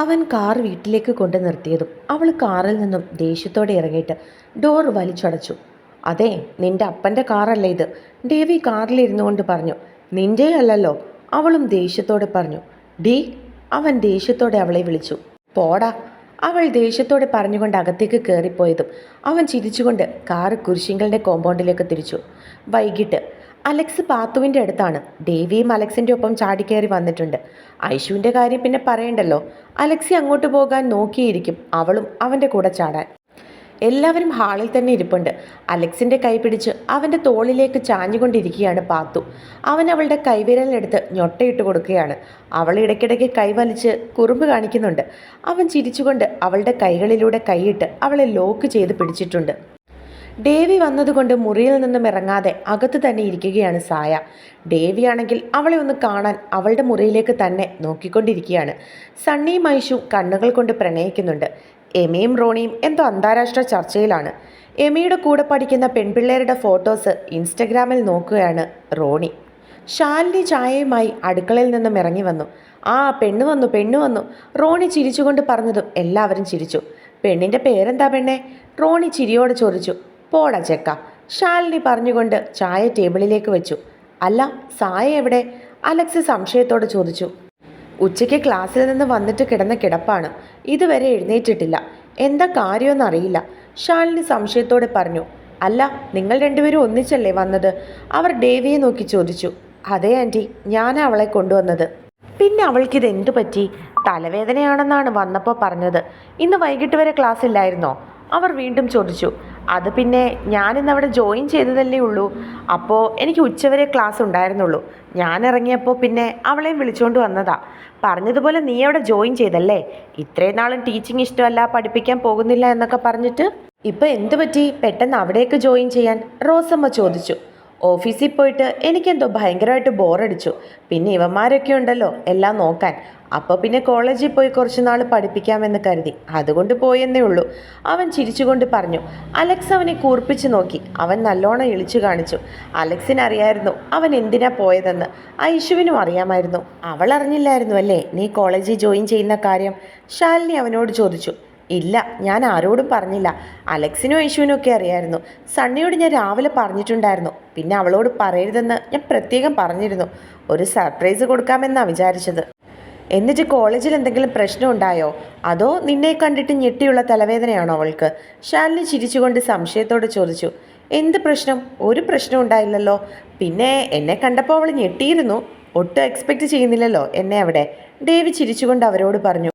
അവൻ കാർ വീട്ടിലേക്ക് കൊണ്ടു നിർത്തിയതും അവൾ കാറിൽ നിന്നും ദേഷ്യത്തോടെ ഇറങ്ങിയിട്ട് ഡോർ വലിച്ചടച്ചു. അതെ നിന്റെ അപ്പന്റെ കാറല്ലേ ഇത്? ഡേവി കാറിലിരുന്നു കൊണ്ട് പറഞ്ഞു. നിന്റെ അല്ലല്ലോ അവളും ദേഷ്യത്തോടെ പറഞ്ഞു. ഡി അവൻ ദേഷ്യത്തോടെ അവളെ വിളിച്ചു. പോടാ അവൾ ദേഷ്യത്തോടെ പറഞ്ഞുകൊണ്ട് അകത്തേക്ക് കയറിപ്പോയതും അവൻ ചിരിച്ചുകൊണ്ട് കാറ് കുരിശിങ്കലിന്റെ കോമ്പൗണ്ടിലേക്ക് തിരിച്ചു. വൈകിട്ട് അലക്സ് പാത്തുവിന്റെ അടുത്താണ്. ദേവിയും അലക്സിന്റെ ഒപ്പം ചാടിക്കയറി വന്നിട്ടുണ്ട്. ഐഷുവിന്റെ കാര്യം പിന്നെ പറയണ്ടല്ലോ. അലക്സി അങ്ങോട്ട് പോകാൻ നോക്കിയിരിക്കും. അവളും അവന്റെ കൂടെ ചാടാൻ. എല്ലാവരും ഹാളിൽ തന്നെ ഇരിപ്പുണ്ട്. അലക്സിന്റെ കൈ പിടിച്ച് അവന്റെ തോളിലേക്ക് ചാഞ്ഞുകൊണ്ടിരിക്കുകയാണ് പാത്തു. അവൻ അവളുടെ കൈവിരലിനെടുത്ത് ഞൊട്ടയിട്ട് കൊടുക്കുകയാണ്. അവൾ ഇടയ്ക്കിടയ്ക്ക് കൈവലിച്ച് കുറുമ്പ് കാണിക്കുന്നുണ്ട്. അവൻ ചിരിച്ചുകൊണ്ട് അവളുടെ കൈകളിലൂടെ കൈയിട്ട് അവളെ ലോക്ക് ചെയ്ത് പിടിച്ചിട്ടുണ്ട്. ഡേവി വന്നതുകൊണ്ട് മുറിയിൽ നിന്നും ഇറങ്ങാതെ അകത്ത് തന്നെ ഇരിക്കുകയാണ് സായ. ദേവിയാണെങ്കിൽ അവളെ ഒന്ന് കാണാൻ അവളുടെ മുറിയിലേക്ക് തന്നെ നോക്കിക്കൊണ്ടിരിക്കുകയാണ്. സണ്ണിയും മൈഷു കണ്ണുകൾ കൊണ്ട് പ്രണയിക്കുന്നുണ്ട്. എമിയും റോണിയും എന്തോ അന്താരാഷ്ട്ര ചർച്ചയിലാണ്. എമിയുടെ കൂടെ പഠിക്കുന്ന പെൺപിള്ളേരുടെ ഫോട്ടോസ് ഇൻസ്റ്റഗ്രാമിൽ നോക്കുകയാണ് റോണി. ശാലിനി ചായയുമായി അടുക്കളയിൽ നിന്നും ഇറങ്ങി വന്നു. ആ പെണ്ണ് വന്നു പെണ്ണ് വന്നു. റോണി ചിരിച്ചുകൊണ്ട് പറഞ്ഞതും എല്ലാവരും ചിരിച്ചു. പെണ്ണിന്റെ പേരെന്താ പെണ്ണെ? റോണി ചിരിയോടെ ചോദിച്ചു. പോടാ ചെക്ക. ശാലിനി പറഞ്ഞുകൊണ്ട് ചായ ടേബിളിലേക്ക് വെച്ചു. അല്ല സായ എവിടെ? അലക്സ് സംശയത്തോടെ ചോദിച്ചു. ഉച്ചയ്ക്ക് ക്ലാസ്സിൽ നിന്ന് വന്നിട്ട് കിടന്ന കിടപ്പാണ്. ഇതുവരെ എഴുന്നേറ്റിട്ടില്ല. എന്താ കാര്യമെന്നറിയില്ല ഷാലിനി സംശയത്തോടെ പറഞ്ഞു. അല്ല നിങ്ങൾ രണ്ടുപേരും ഒന്നിച്ചല്ലേ വന്നത്? അവർ ഡേവിയെ നോക്കി ചോദിച്ചു. അതേ ആന്റി ഞാനാ അവളെ കൊണ്ടുവന്നത്. പിന്നെ അവൾക്കിത് എന്തു പറ്റി? തലവേദനയാണെന്നാണ് വന്നപ്പോൾ പറഞ്ഞത്. ഇന്ന് വൈകിട്ട് വരെ ക്ലാസ് ഇല്ലായിരുന്നോ അവർ വീണ്ടും ചോദിച്ചു. അത് പിന്നെ ഞാനിന്ന് അവിടെ ജോയിൻ ചെയ്തതല്ലേ ഉള്ളൂ. അപ്പോൾ എനിക്ക് ഉച്ചവരെ ക്ലാസ് ഉണ്ടായിരുന്നുള്ളൂ. ഞാൻ ഇറങ്ങിയപ്പോൾ പിന്നെ അവളെയും വിളിച്ചുകൊണ്ട് വന്നതാ. പറഞ്ഞതുപോലെ നീ അവിടെ ജോയിൻ ചെയ്തല്ലേ? ഇത്രയും നാളും ടീച്ചിങ് ഇഷ്ടമല്ല പഠിപ്പിക്കാൻ പോകുന്നില്ല എന്നൊക്കെ പറഞ്ഞിട്ട്? ഇപ്പം എന്തു പറ്റി? പെട്ടെന്ന് അവിടേക്ക് ജോയിൻ ചെയ്യാൻ റോസമ്മ ചോദിച്ചു. ഓഫീസിൽ പോയിട്ട് എനിക്കെന്തോ ഭയങ്കരമായിട്ട് ബോറടിച്ചു. പിന്നെ ഇവന്മാരൊക്കെ ഉണ്ടല്ലോ എല്ലാം നോക്കാൻ. അപ്പോൾ പിന്നെ കോളേജിൽ പോയി കുറച്ച് നാൾ പഠിപ്പിക്കാമെന്ന് കരുതി. അതുകൊണ്ട് പോയെന്നേ ഉള്ളൂ. അവൻ ചിരിച്ചുകൊണ്ട് പറഞ്ഞു അലക്സ് അവനെ കൂർപ്പിച്ച് നോക്കി. അവൻ നല്ലോണം ഇളിച്ചു കാണിച്ചു. അലക്സിന് അറിയായിരുന്നു അവൻ എന്തിനാ പോയതെന്ന്. ഐഷുവിനും അറിയാമായിരുന്നു. അവൾ അറിഞ്ഞില്ലായിരുന്നു അല്ലേ? നീ കോളേജിൽ ജോയിൻ ചെയ്യുന്ന കാര്യം? ശാലിനി അവനോട് ചോദിച്ചു. ഇല്ല ഞാൻ ആരോടും പറഞ്ഞില്ല. അലക്സിനും യേശുവിനും ഒക്കെ അറിയായിരുന്നു. സണ്ണിയോട് ഞാൻ രാവിലെ പറഞ്ഞിട്ടുണ്ടായിരുന്നു. പിന്നെ അവളോട് പറയരുതെന്ന് ഞാൻ പ്രത്യേകം പറഞ്ഞിരുന്നു. ഒരു സർപ്രൈസ് കൊടുക്കാമെന്നാണ് വിചാരിച്ചത്. എന്നിട്ട് കോളേജിൽ എന്തെങ്കിലും പ്രശ്നം ഉണ്ടായോ? അതോ നിന്നെ കണ്ടിട്ട് ഞെട്ടിയുള്ള തലവേദനയാണോ അവൾക്ക്? ഷാലിനി ചിരിച്ചുകൊണ്ട് സംശയത്തോടെ ചോദിച്ചു. എന്ത് പ്രശ്നം? ഒരു പ്രശ്നം ഉണ്ടായില്ലല്ലോ. പിന്നെ എന്നെ കണ്ടപ്പോൾ അവൾ ഞെട്ടിയിരുന്നു. ഒട്ടും എക്സ്പെക്റ്റ് ചെയ്യുന്നില്ലല്ലോ എന്നെ അവിടെ. ഡേവി ചിരിച്ചുകൊണ്ട് അവരോട് പറഞ്ഞു.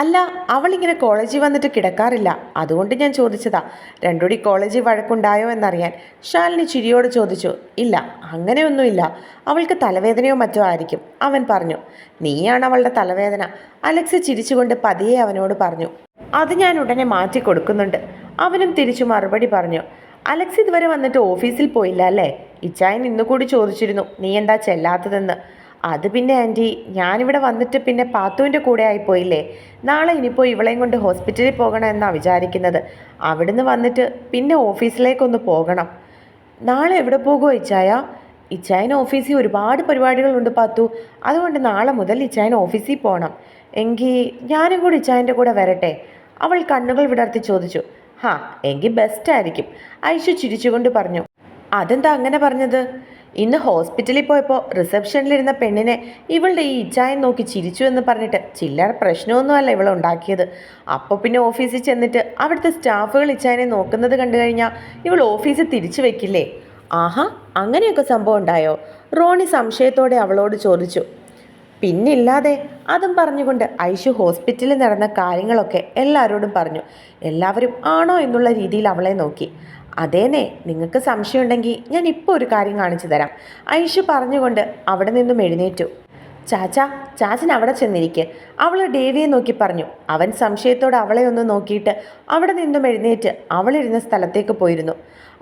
അല്ല അവളിങ്ങനെ കോളേജിൽ വന്നിട്ട് കിടക്കാറില്ല. അതുകൊണ്ട് ഞാൻ ചോദിച്ചതാ രണ്ടുകൂടി കോളേജിൽ വഴക്കുണ്ടായോ എന്നറിയാൻ? ഷാലിനി ചിരിയോട് ചോദിച്ചു ഇല്ല അങ്ങനെയൊന്നുമില്ല. അവൾക്ക് തലവേദനയോ മറ്റോ ആയിരിക്കും. അവൻ പറഞ്ഞു നീയാണ് അവളുടെ തലവേദന. അലക്സ് ചിരിച്ചുകൊണ്ട് പതിയെ അവനോട് പറഞ്ഞു അത് ഞാൻ ഉടനെ മാറ്റി കൊടുക്കുന്നുണ്ട്. അവനും തിരിച്ചു മറുപടി പറഞ്ഞു അലക്സ് ഇതുവരെ വന്നിട്ട് ഓഫീസിൽ പോയില്ല അല്ലേ? ഇച്ചായൻ ഇന്നുകൂടി ചോദിച്ചിരുന്നു നീ എന്താ ചെല്ലാത്തതെന്ന്? അത് പിന്നെ ആന്റി ഞാനിവിടെ വന്നിട്ട് പിന്നെ പാത്തുവിന്റെ കൂടെ ആയിപ്പോയില്ലേ? നാളെ ഇനിയിപ്പോൾ ഇവളെയും കൊണ്ട് ഹോസ്പിറ്റലിൽ പോകണം എന്നാണ് വിചാരിക്കുന്നത്. അവിടുന്ന് വന്നിട്ട് പിന്നെ ഓഫീസിലേക്കൊന്ന് പോകണം. നാളെ എവിടെ പോകുമോ ഇച്ചായ? ഇച്ചായന് ഓഫീസിൽ ഒരുപാട് പരിപാടികളുണ്ട് പാത്തു. അതുകൊണ്ട് നാളെ മുതൽ ഇച്ചായൻ ഓഫീസിൽ പോകണം എങ്കിൽ ഞാനും കൂടി ഇച്ചായന്റെ കൂടെ വരട്ടെ? അവൾ കണ്ണുകൾ വിടർത്തി ചോദിച്ചു. ഹാ എങ്കിൽ ബെസ്റ്റ് ആയിരിക്കും. ഐഷു ചിരിച്ചുകൊണ്ട് പറഞ്ഞു. അതെന്താ അങ്ങനെ പറഞ്ഞത്? ഇന്ന് ഹോസ്പിറ്റലിൽ പോയപ്പോൾ റിസപ്ഷനിലിരുന്ന പെണ്ണിനെ ഇവളുടെ ഈ ഇച്ചായം നോക്കി ചിരിച്ചു എന്ന് പറഞ്ഞിട്ട് ചില്ലറ പ്രശ്നമൊന്നുമല്ല ഇവൾ ഉണ്ടാക്കിയത്. അപ്പോൾ പിന്നെ ഓഫീസിൽ ചെന്നിട്ട് അവിടുത്തെ സ്റ്റാഫുകൾ ഇച്ചായനെ നോക്കുന്നത് കണ്ടു കഴിഞ്ഞാൽ ഇവൾ ഓഫീസിൽ തിരിച്ചു വെക്കില്ലേ? ആഹാ അങ്ങനെയൊക്കെ സംഭവം ഉണ്ടായോ? റോണി സംശയത്തോടെ അവളോട് ചോദിച്ചു. പിന്നില്ലാതെ അതും പറഞ്ഞുകൊണ്ട് ഐഷു ഹോസ്പിറ്റലിൽ നടന്ന കാര്യങ്ങളൊക്കെ എല്ലാവരോടും പറഞ്ഞു. എല്ലാവരും ആണോ എന്നുള്ള രീതിയിൽ അവളെ നോക്കി. അതേനെ നിങ്ങൾക്ക് സംശയമുണ്ടെങ്കിൽ ഞാൻ ഇപ്പോൾ ഒരു കാര്യം കാണിച്ചു തരാം. ഐഷു പറഞ്ഞുകൊണ്ട് അവിടെ നിന്നും എഴുന്നേറ്റു. ചാച്ച ചാച്ചൻ അവിടെ ചെന്നിരിക്കെ. അവൾ ഡേവിയെ നോക്കി പറഞ്ഞു. അവൻ സംശയത്തോടെ അവളെ ഒന്ന് നോക്കിയിട്ട് അവിടെ നിന്നും എഴുന്നേറ്റ് അവളിരുന്ന സ്ഥലത്തേക്ക് പോയിരുന്നു.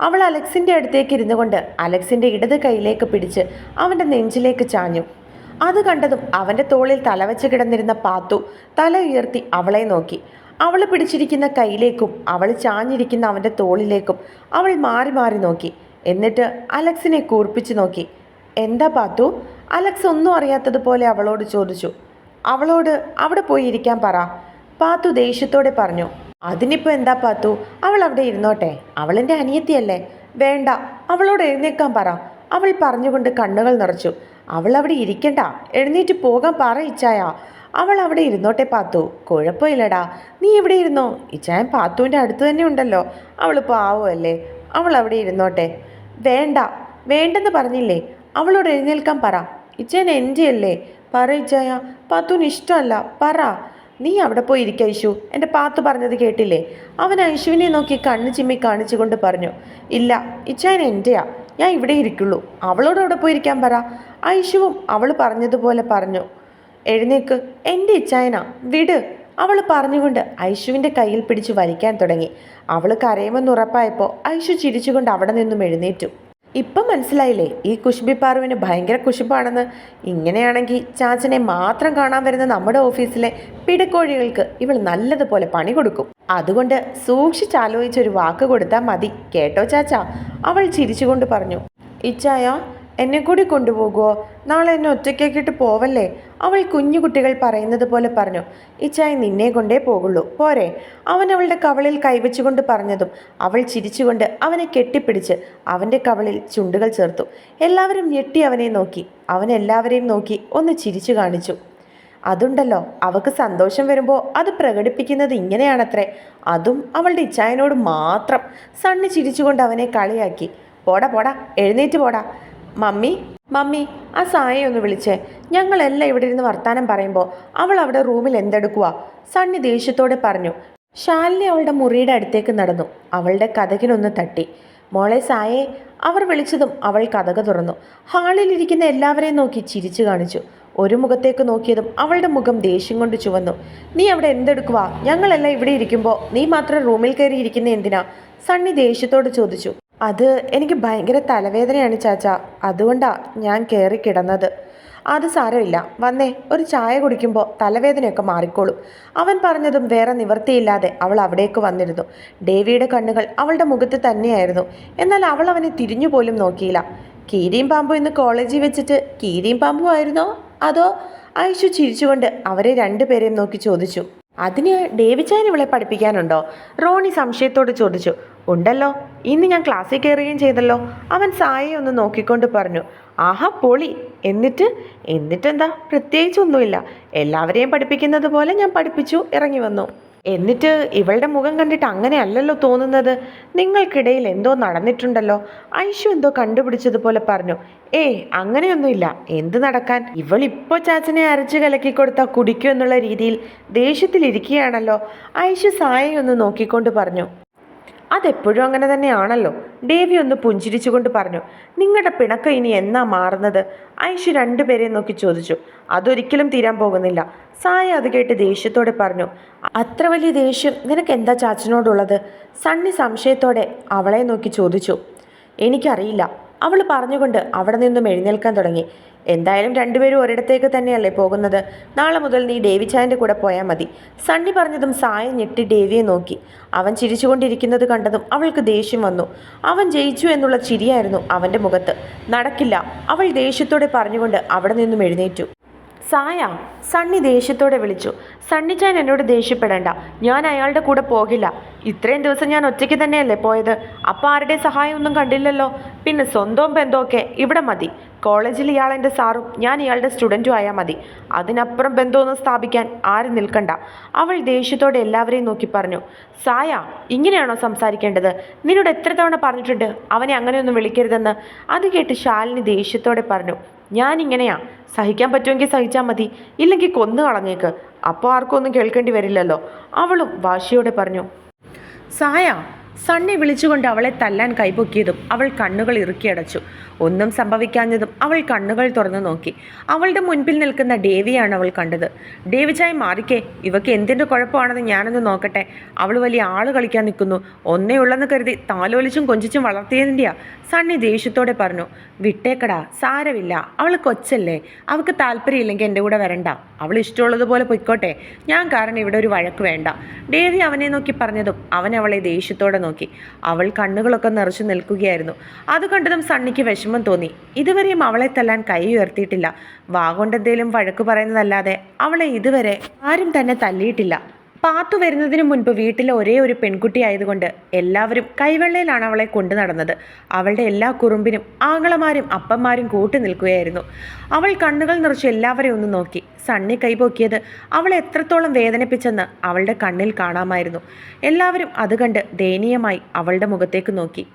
അവൾ അലക്സിന്റെ അടുത്തേക്ക് ഇരുന്നു കൊണ്ട് അലക്സിന്റെ ഇടത് കൈയിലേക്ക് പിടിച്ച് അവന്റെ നെഞ്ചിലേക്ക് ചാഞ്ഞു. അത് കണ്ടതും അവന്റെ തോളിൽ തലവച്ച് കിടന്നിരുന്ന പാത്തു തല ഉയർത്തി അവളെ നോക്കി. അവൾ പിടിച്ചിരിക്കുന്ന കൈയിലേക്കും അവൾ ചാഞ്ഞിരിക്കുന്ന അവന്റെ തോളിലേക്കും അവൾ മാറി മാറി നോക്കി. എന്നിട്ട് അലക്സിനെ കൂർപ്പിച്ച് നോക്കി. എന്താ പാത്തു? അലക്സ് ഒന്നും അറിയാത്തതുപോലെ അവളോട് ചോദിച്ചു. അവളോട് അവിടെ പോയി ഇരിക്കാൻ പറ. പാത്തു ദേഷ്യത്തോടെ പറഞ്ഞു. അതിനിപ്പോൾ എന്താ പാത്തു? അവൾ അവിടെ ഇരുന്നോട്ടെ. അവളെന്റെ അനിയത്തിയല്ലേ. വേണ്ട. അവളോട് എഴുന്നേക്കാൻ പറ. അവൾ പറഞ്ഞുകൊണ്ട് കണ്ണുകൾ നിറച്ചു. അവൾ അവിടെ ഇരിക്കണ്ട. എഴുന്നേറ്റ് പോകാൻ പറ ഇച്ചായ. അവൾ അവിടെ ഇരുന്നോട്ടെ പാത്തു. കുഴപ്പമില്ലടാ. നീ ഇവിടെ ഇരുന്നോ? ഇച്ചായൻ പാത്തുവിന്റെ അടുത്ത് തന്നെ ഉണ്ടല്ലോ. അവൾ പാവമല്ലേ? അവൾ അവിടെ ഇരുന്നോട്ടെ. വേണ്ട. വേണ്ടെന്ന് പറഞ്ഞില്ലേ? അവളോട് എഴുന്നേൽക്കാൻ പറ. ഇച്ചയൻ എന്റെ അല്ലേ പറ ഇച്ചായ. പാത്തുവിന് ഇഷ്ടമല്ല. പറ. നീ അവിടെ പോയി ഇരിക്കുക ഐഷു എന്റെ പാത്തു പറഞ്ഞത് കേട്ടില്ലേ? അവൻ ഐഷുവിനെ നോക്കി കണ്ണ് ചിമ്മി കാണിച്ചുകൊണ്ട് പറഞ്ഞു. ഇല്ല ഇച്ചായൻ എന്റെയാ. ഞാൻ ഇവിടെ ഇരിക്കുള്ളൂ. അവളോട് അവിടെ പോയിരിക്കാൻ പറ. ഐഷുവും അവൾ പറഞ്ഞതുപോലെ പറഞ്ഞു. എഴുന്നേക്ക്. എന്റെ ഇച്ചായന വിട് അവൾ പറഞ്ഞുകൊണ്ട് ഐഷുവിന്റെ കയ്യിൽ പിടിച്ച് വലിക്കാൻ തുടങ്ങി. അവൾ കരയുമെന്ന് ഉറപ്പായപ്പോൾ ഐഷു ചിരിച്ചുകൊണ്ട് അവിടെ നിന്നും എഴുന്നേറ്റു. ഇപ്പം മനസ്സിലായില്ലേ ഈ കുശുബി പാറുവിന് ഭയങ്കര കുശുമ്പാണെന്ന്? ഇങ്ങനെയാണെങ്കിൽ ചാച്ചനെ മാത്രം കാണാൻ വരുന്ന നമ്മുടെ ഓഫീസിലെ പിടക്കോഴികൾക്ക് ഇവൾ നല്ലതുപോലെ പണി കൊടുക്കും. അതുകൊണ്ട് സൂക്ഷിച്ചാലോചിച്ചൊരു വാക്ക് കൊടുത്താൽ മതി. കേട്ടോ ചാച്ച? അവൾ ചിരിച്ചുകൊണ്ട് പറഞ്ഞു. ഇച്ചായ എന്നെ കൂടി കൊണ്ടുപോകുമോ നാളെ എന്നെ ഒറ്റയ്ക്കാക്കിയിട്ട് പോവല്ലേ? അവൾ കുഞ്ഞു കുട്ടികൾ പറയുന്നത് പോലെ പറഞ്ഞു. ഇച്ചായ നിന്നെ കൊണ്ടേ പോകുള്ളൂ. പോരെ. അവൻ അവളുടെ കവളിൽ കൈവച്ചുകൊണ്ട് പറഞ്ഞതും അവൾ ചിരിച്ചുകൊണ്ട് അവനെ കെട്ടിപ്പിടിച്ച് അവന്റെ കവളിൽ ചുണ്ടുകൾ ചേർത്തു. എല്ലാവരും ഞെട്ടി അവനെ നോക്കി. അവൻ എല്ലാവരെയും നോക്കി ഒന്ന് ചിരിച്ചു കാണിച്ചു. അതുണ്ടല്ലോ അവൾക്ക് സന്തോഷം വരുമ്പോൾ അത് പ്രകടിപ്പിക്കുന്നത് ഇങ്ങനെയാണത്രേ. അതും അവളുടെ ഇച്ചായനോട് മാത്രം സണ്ണി ചിരിച്ചുകൊണ്ട് അവനെ കളിയാക്കി. പോടാ പോടാ എഴുന്നേറ്റ് പോടാ. മമ്മി മമ്മി ആ സായെ ഒന്ന് വിളിച്ചേ. ഞങ്ങളെല്ലാം ഇവിടെ ഇരുന്ന് വർത്താനം പറയുമ്പോൾ അവൾ അവിടെ റൂമിൽ എന്തെടുക്കുക സണ്ണി ദേഷ്യത്തോടെ പറഞ്ഞു. ശാലിനി അവളുടെ മുറിയുടെ അടുത്തേക്ക് നടന്നു. അവളുടെ കഥകിനൊന്ന് തട്ടി. മോളെ സായെ അവർ വിളിച്ചതും അവൾ കഥക തുറന്നു. ഹാളിലിരിക്കുന്ന എല്ലാവരെയും നോക്കി ചിരിച്ചു കാണിച്ചു. ഒരു മുഖത്തേക്ക് നോക്കിയതും അവളുടെ മുഖം ദേഷ്യം കൊണ്ട് ചുവന്നു. നീ അവിടെ എന്തെടുക്കുക ഞങ്ങളെല്ലാം ഇവിടെ ഇരിക്കുമ്പോൾ നീ മാത്രം റൂമിൽ കയറി ഇരിക്കുന്ന എന്തിനാ? സണ്ണി ദേഷ്യത്തോട് ചോദിച്ചു. അത് എനിക്ക് ഭയങ്കര തലവേദനയാണ് ചാച്ച. അതുകൊണ്ടാ ഞാൻ കയറി കിടന്നത്. അത് സാരമില്ല. വന്നേ ഒരു ചായ കുടിക്കുമ്പോൾ തലവേദനയൊക്കെ മാറിക്കോളും. അവൻ പറഞ്ഞതും വേറെ നിവർത്തിയില്ലാതെ അവൾ അവിടേക്ക് വന്നിരുന്നു. ഡേവിയുടെ കണ്ണുകൾ അവളുടെ മുഖത്ത് തന്നെയായിരുന്നു. എന്നാൽ അവൾ അവനെ തിരിഞ്ഞു പോലും നോക്കിയില്ല. കീരിയും പാമ്പു ഇന്ന് കോളേജിൽ വെച്ചിട്ട് കീരിയും പാമ്പു ആയിരുന്നോ? അതോ ഐഷു ചിരിച്ചുകൊണ്ട് അവരെ രണ്ടുപേരെയും നോക്കി ചോദിച്ചു. അതിന് ഡേവിച്ചാൻ ഇവളെ പഠിപ്പിക്കാനുണ്ടോ? റോണി സംശയത്തോട് ചോദിച്ചു. ഉണ്ടല്ലോ ഇന്ന് ഞാൻ ക്ലാസ്സിൽ കയറുകയും ചെയ്തല്ലോ. അവൻ സായയെ ഒന്ന് നോക്കിക്കൊണ്ട് പറഞ്ഞു ആഹാ പൊളി. എന്നിട്ട്? എന്നിട്ടെന്താ? പ്രത്യേകിച്ചൊന്നുമില്ല. എല്ലാവരെയും പഠിപ്പിക്കുന്നത് പോലെ ഞാൻ പഠിപ്പിച്ചു ഇറങ്ങി വന്നു. എന്നിട്ട് ഇവളുടെ മുഖം കണ്ടിട്ട് അങ്ങനെ അല്ലല്ലോ തോന്നുന്നത്? നിങ്ങൾക്കിടയിൽ എന്തോ നടന്നിട്ടുണ്ടല്ലോ? ഐഷു എന്തോ കണ്ടുപിടിച്ചതുപോലെ പറഞ്ഞു. ഏയ് അങ്ങനെയൊന്നുമില്ല. എന്ത് നടക്കാൻ? ഇവളിപ്പോ ചാച്ചനെ അരച്ച് കലക്കി കൊടുത്താൽ കുടിക്കൂ എന്നുള്ള രീതിയിൽ ദേഷ്യത്തിലിരിക്കുകയാണല്ലോ. ഐഷു സായയൊന്ന് നോക്കിക്കൊണ്ട് പറഞ്ഞു. അതെപ്പോഴും അങ്ങനെ തന്നെയാണല്ലോ. ദേവി ഒന്ന് പുഞ്ചിരിച്ചുകൊണ്ട് പറഞ്ഞു നിങ്ങളുടെ പിണക്കം ഇനി എന്നാ മാറുന്നത്? ഐഷു രണ്ടുപേരെയും നോക്കി ചോദിച്ചു അതൊരിക്കലും തീരാൻ പോകുന്നില്ല. സായ അത് കേട്ട് ദേഷ്യത്തോടെ പറഞ്ഞു അത്ര വലിയ ദേഷ്യം നിനക്ക് എന്താ ചാച്ചനോടുള്ളത്? സണ്ണി സംശയത്തോടെ അവളെ നോക്കി ചോദിച്ചു എനിക്കറിയില്ല. അവൾ പറഞ്ഞുകൊണ്ട് അവിടെ നിന്നും എഴുന്നേൽക്കാൻ തുടങ്ങി. എന്തായാലും രണ്ടുപേരും ഒരിടത്തേക്ക് തന്നെയല്ലേ പോകുന്നത്? നാളെ മുതൽ നീ ഡേവി ചായന്റെ കൂടെ പോയാൽ മതി. സണ്ണി പറഞ്ഞതും സായ ഞെട്ടി ഡേവിയെ നോക്കി. അവൻ ചിരിച്ചുകൊണ്ടിരിക്കുന്നത് കണ്ടതും അവൾക്ക് ദേഷ്യം വന്നു. അവൻ ജയിച്ചു എന്നുള്ള ചിരിയായിരുന്നു അവന്റെ മുഖത്ത്. നടക്കില്ല. അവൾ ദേഷ്യത്തോടെ പറഞ്ഞുകൊണ്ട് അവിടെ നിന്നും എഴുന്നേറ്റു. സായ സണ്ണി ദേഷ്യത്തോടെ വിളിച്ചു. സണ്ണി ചാൻ എന്നോട് ദേഷ്യപ്പെടേണ്ട. ഞാൻ അയാളുടെ കൂടെ പോകില്ല. ഇത്രയും ദിവസം ഞാൻ ഒറ്റയ്ക്ക് തന്നെയല്ലേ പോയത്? അപ്പം ആരുടെ സഹായമൊന്നും കണ്ടില്ലല്ലോ. പിന്നെ സ്വന്തം ബന്ധമൊക്കെ ഇവിടെ മതി. കോളേജിൽ ഇയാൾ എന്റെ സാറും ഞാൻ ഇയാളുടെ സ്റ്റുഡന്റും ആയാൽ മതി. അതിനപ്പുറം ബന്ധമൊന്നും സ്ഥാപിക്കാൻ ആരും നിൽക്കണ്ട. അവൾ ദേഷ്യത്തോടെ എല്ലാവരെയും നോക്കി പറഞ്ഞു. സായ ഇങ്ങനെയാണോ സംസാരിക്കേണ്ടത്? നിന്നോട് എത്ര തവണ പറഞ്ഞിട്ടുണ്ട്? അവനെ അങ്ങനെയൊന്നും വിളിക്കരുതെന്ന്. അത് കേട്ട് ശാലിനി ദേഷ്യത്തോടെ പറഞ്ഞു. ഞാനിങ്ങനെയാ സഹിക്കാൻ പറ്റുമെങ്കിൽ സഹിച്ചാൽ മതി. ഇല്ലെങ്കിൽ കൊന്നു കളഞ്ഞേക്ക്. അപ്പോൾ ആർക്കും ഒന്നും കേൾക്കേണ്ടി വരില്ലല്ലോ. അവളും വാശിയോടെ പറഞ്ഞു. സായ സണ്ണി വിളിച്ചുകൊണ്ട് അവളെ തല്ലാൻ കൈപൊക്കിയതും അവൾ കണ്ണുകൾ ഇറുക്കിയടച്ചു ഒന്നും സംഭവിക്കാഞ്ഞതും അവൾ കണ്ണുകൾ തുറന്നു നോക്കി. അവളുടെ മുൻപിൽ നിൽക്കുന്ന ഡേവിയാണ് അവൾ കണ്ടത്. ഡേവിച്ചായി മാറിക്കേ ഇവക്ക് എന്തിന്റെ കുഴപ്പമാണെന്ന് ഞാനൊന്ന് നോക്കട്ടെ. അവൾ വലിയ ആൾ കളിക്കാൻ നിൽക്കുന്നു. ഒന്നേ ഉള്ളെന്ന് കരുതി താലോലിച്ചും കൊഞ്ചിച്ചും വളർത്തിയതിന്റെയാ സണ്ണി ദേഷ്യത്തോടെ പറഞ്ഞു വിട്ടേക്കടാ സാരമില്ല. അവൾ കൊച്ചല്ലേ. അവൾക്ക് താല്പര്യമില്ലെങ്കിൽ എന്റെ കൂടെ വരണ്ട. അവൾ ഇഷ്ടമുള്ളതുപോലെ പൊയ്ക്കോട്ടെ. ഞാൻ കാരണം ഇവിടെ ഒരു വഴക്ക് വേണ്ട. ഡേവി അവനെ നോക്കി പറഞ്ഞതും അവൻ അവളെ ദേഷ്യത്തോടെ നോക്കി. അവൾ കണ്ണുകളൊക്കെ നിറച്ചു നിൽക്കുകയായിരുന്നു. അത് കണ്ടതും സണ്ണിക്ക് വിഷമം തോന്നി. ഇതുവരെയും അവളെ തല്ലാൻ കൈ ഉയർത്തിയിട്ടില്ല. വാ കൊണ്ടെന്തേലും വഴക്ക് പറയുന്നതല്ലാതെ അവളെ ഇതുവരെ ആരും തന്നെ തല്ലിയിട്ടില്ല. പാത്തു വരുന്നതിന് മുൻപ് വീട്ടിലെ ഒരേ ഒരു പെൺകുട്ടി ആയതുകൊണ്ട് എല്ലാവരും കൈവെള്ളയിലാണ് അവളെ കൊണ്ടു നടന്നത്. അവളുടെ എല്ലാ കുറുമ്പിനും ആങ്ങളമാരും അപ്പന്മാരും കൂട്ടി നിൽക്കുകയായിരുന്നു. അവൾ കണ്ണുകൾ നിറച്ച് എല്ലാവരെയും ഒന്ന് നോക്കി. സണ്ണി കൈപോക്കിയത് അവളെ എത്രത്തോളം വേദനിപ്പിച്ചെന്ന് അവളുടെ കണ്ണിൽ കാണാമായിരുന്നു. എല്ലാവരും അത് കണ്ട് ദയനീയമായി അവളുടെ മുഖത്തേക്ക് നോക്കി.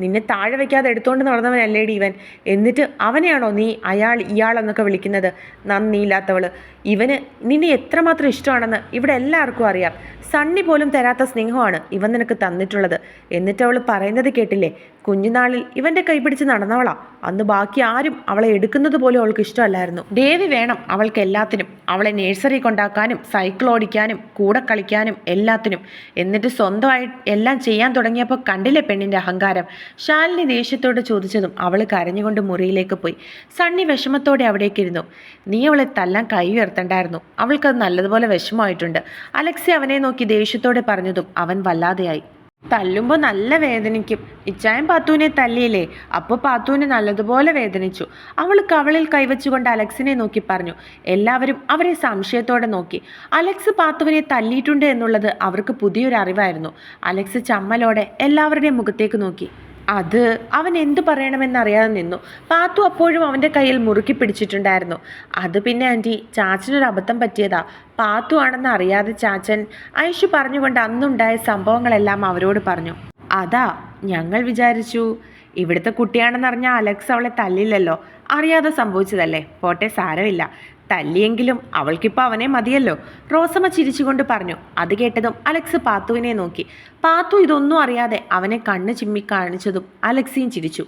നിന്നെ താഴെ വയ്ക്കാതെ എടുത്തുകൊണ്ട് നടന്നവനല്ലേടി ഇവൻ. എന്നിട്ട് അവനെയാണോ നീ അയാൾ ഇയാളെന്നൊക്കെ വിളിക്കുന്നത്? നന്ദിയില്ലാത്തവൾ ഇവന് നിന്നെ എത്രമാത്രം ഇഷ്ടമാണെന്ന് ഇവിടെ എല്ലാവർക്കും അറിയാം. സണ്ണി പോലും തരാത്ത സ്നേഹമാണ് ഇവൻ നിനക്ക് തന്നിട്ടുള്ളത്. എന്നിട്ട് അവൾ പറയുന്നത് കേട്ടില്ലേ? കുഞ്ഞുനാളിൽ ഇവന്റെ കൈപിടിച്ച് നടന്നവളാ. അന്ന് ബാക്കി ആരും അവളെ എടുക്കുന്നത് പോലും അവൾക്ക് ഇഷ്ടമല്ലായിരുന്നു. ദേവി വേണം അവൾക്ക് എല്ലാത്തിനും. അവളെ നേഴ്സറി കൊണ്ടാക്കാനും സൈക്കിൾ ഓടിക്കാനും കൂടെ കളിക്കാനും എല്ലാത്തിനും. എന്നിട്ട് സ്വന്തമായി എല്ലാം ചെയ്യാൻ തുടങ്ങിയപ്പോൾ കണ്ടില്ലേ പെണ്ണിന്റെ അഹങ്കാരം? ശാലിനി ദേഷ്യത്തോട് ചോദിച്ചതും അവൾ കരഞ്ഞുകൊണ്ട് മുറിയിലേക്ക് പോയി. സണ്ണി വിഷമത്തോടെ അവിടേക്കിരുന്നു നീ അവളെ തല്ലാൻ കൈ ഉയർത്തണ്ടായിരുന്നു. അവൾക്കത് നല്ലതുപോലെ വിഷമമായിട്ടുണ്ട്. അലക്സി അവനെ നോക്കി ദേഷ്യത്തോടെ പറഞ്ഞതും അവൻ വല്ലാതെയായി. തല്ലുമ്പോൾ നല്ല വേദനിക്കും. ഇച്ചായം പാത്തുവിനെ തല്ലിയില്ലേ? അപ്പോൾ പാത്തുവിന് നല്ലതുപോലെ വേദനിച്ചു. അവൾ കവളിൽ കൈവച്ചുകൊണ്ട് അലക്സിനെ നോക്കി പറഞ്ഞു. എല്ലാവരും അവരെ സംശയത്തോടെ നോക്കി. അലക്സ് പാത്തുവിനെ തല്ലിയിട്ടുണ്ട് എന്നുള്ളത് അവർക്ക് പുതിയൊരു അറിവായിരുന്നു അലക്സ് ചമ്മലോടെ എല്ലാവരുടെയും മുഖത്തേക്ക് നോക്കി. അത് അവൻ എന്തു പറയണമെന്നറിയാതെ നിന്നു. പാത്തു അപ്പോഴും അവന്റെ കയ്യിൽ മുറുക്കി പിടിച്ചിട്ടുണ്ടായിരുന്നു. അത് പിന്നെ ആന്റി ചാച്ചനൊരു അബദ്ധം പറ്റിയതാ. പാത്തു ആണെന്ന് അറിയാതെ ചാച്ചൻ ഐഷു പറഞ്ഞുകൊണ്ട് അന്നുണ്ടായ സംഭവങ്ങളെല്ലാം അവരോട് പറഞ്ഞു. അതാ ഞങ്ങൾ വിചാരിച്ചു ഇവിടുത്തെ കുട്ടിയാണെന്നറിഞ്ഞ അലക്സ് അവളെ തല്ലില്ലല്ലോ. അറിയാതെ സംഭവിച്ചതല്ലേ? പോട്ടെ സാരമില്ല. തല്ലിയെങ്കിലും അവൾക്കിപ്പോൾ അവനെ മതിയല്ലോ. റോസമ്മ ചിരിച്ചുകൊണ്ട് പറഞ്ഞു. അത് കേട്ടതും അലക്സ് പാത്തുവിനെ നോക്കി. പാത്തു ഇതൊന്നും അറിയാതെ അവനെ കണ്ണ് ചിമ്മി കാണിച്ചതും അലക്സിയും ചിരിച്ചു.